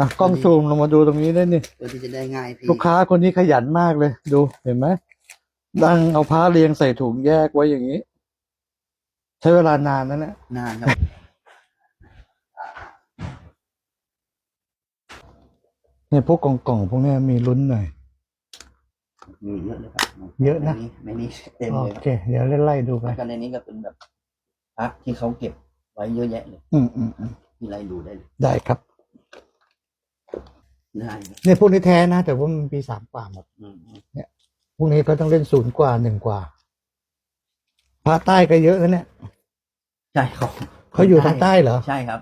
อะกล้องซูมลงมาดูตรงนี้ได้นี่เพื่อที่จะได้ง่ายพี่ลูกค้าคนนี้ขยันมากเลย ดูเห็นไหมดังเอาผ้าเรียงใส่ถุงแยกไว้อย่างนี้ ใช้เวลานานนั่นแหละนานครับเนี่ยพวกกล่องกล่องๆพวกเนี้ยมีลุ้นหน่อย มีเยอะเลยครับเยอะนะในนี้เต็มโอเลยเค เดี๋ยวไล่ๆดูไปแล้วก็ในนี้ก็เป็นแบบพักที่เขาเก็บไว้เยอะแยะเลยอืมอืมอืมที่ไล่ดูได้เลย ได้ครับ ได้เลยเนี่ยพวกนี้แท้นะ แต่ว่ามันปีสามกว่าหมดอืมอืมพวกนี้ก็ต้องเล่นศูนย์กว่าหนึ่งกว่าภาคใต้ก็เยอะนะเนี่ยใช่เขาเขาอยู่ทางใต้เหรอใช่ครับ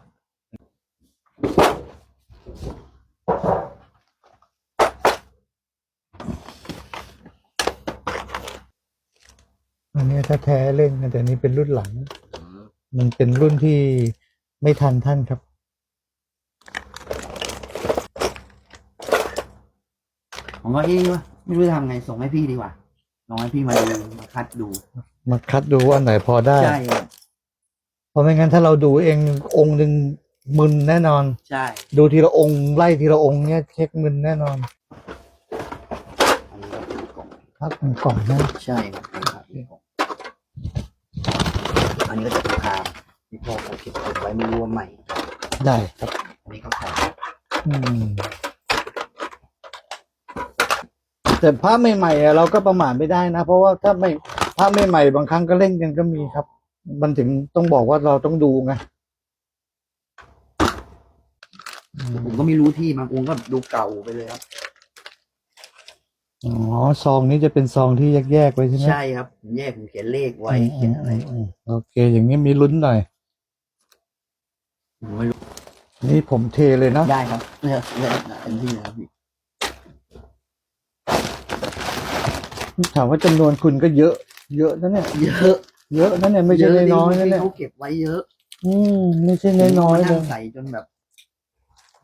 อันนี้ถ้าแท้เล่นนะแต่อันนี้เป็นรุ่นหลัง มันเป็นรุ่นที่ไม่ทันท่านครับ ผมก็เอ๊ะว่าไม่รู้จะทำไงส่งให้พี่ดีกว่าลองให้พี่มาดูมาคัดดู มาคัดดูว่าอันไหนพอได้ ใช่ครับเพราะไม่งั้นถ้าเราดูเององค์หนึ่งมึนแน่นอน ใช่ดูทีละองค์ไล่ทีละองค์เนี่ยเช็คมึนแน่นอนอันนี้ก็เป็นกล่องพักมันกล่องนะใช่ครับเป็นครับเป็นกล่องอันนี้ก็จะเป็นคามที่พ่อเขาเก็บเก็บไว้ไม่รู้ว่าใหม่ ได้ครับอันนี้ก็ขายอืม แต่พระใหม่ๆอะเราก็ประมาทไม่ได้นะ เพราะว่าถ้าไม่พระใหม่ๆบางครั้งก็เล่นกันก็มีครับ มันถึงต้องบอกว่าเราต้องดูไงอืมผมก็ไม่รู้ที่บางองค์ก็ดูเก่าไปเลยครับ อ๋อซองนี้จะเป็นซองที่แยกๆไว้ใช่ไหมใช่ครับผมแยกผมเขียนเลขไว้เขียนอะไรไว้มโอเค อย่างนี้มีลุ้นหน่อย ผมไม่รู้นี่ผมเทเลยนะได้ครับเลือกเลือกเต็มที่เลยครับพี่ ถามว่าจำนวนคุณก็เยอะ เยอะนะเนี่ย เยอะเยอะนะเนี่ยไม่ใช่เยอะน้อยๆที่นะเนี่ยเขาเก็บไว้เยอะ อืมไม่ใช่น้อยๆเลผมก็นั่ยงใส่จนแบบ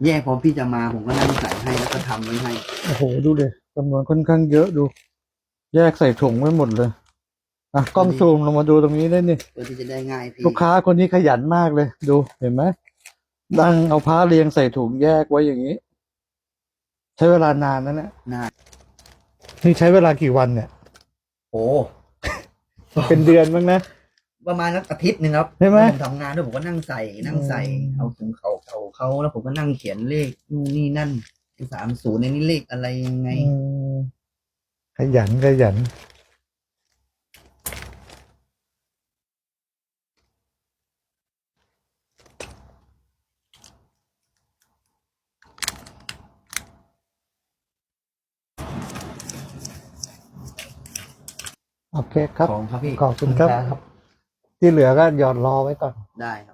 แยกพอพี่จะมาผมก็นั่งใส่ให้แล้วก็ทำไว้ให้ โอ้โหดูเลยจำนวนค่อนข้างเยอะดู แยกใส่ถุงไว้หมดเลยอะกล้องซูมลงมาดูตรงนี้ได้นี่ เพื่อที่จะได้ง่ายพี่ลูกค้าคนนี้ขยันมากเลย ดูเห็นไหมดังเอาผ้าเรียงใส่ถุงแยกไว้อย่างนี้ ใช้เวลานานนั่นแหละนาน นี่ใช้เวลากี่วันเนี่ย โอ้ เป็นเดือนมั้งนะ ประมาณนักอาทิตย์หนึ่งครับใช่ไหม ผมทำงานด้วยผมก็นั่งใส่นั่งใส่อืมเอาถุงเขาเขาเขาแล้วผมก็นั่งเขียนเลขนู่นนี่นั่นสามศูนย์ในนี้เลขอะไรยังไง อืมขยันขยัน โอเคครับ ของครับพี่ขอบคุณครับ ที่เหลือก็หยอดรอไว้ก่อน ได้ครับ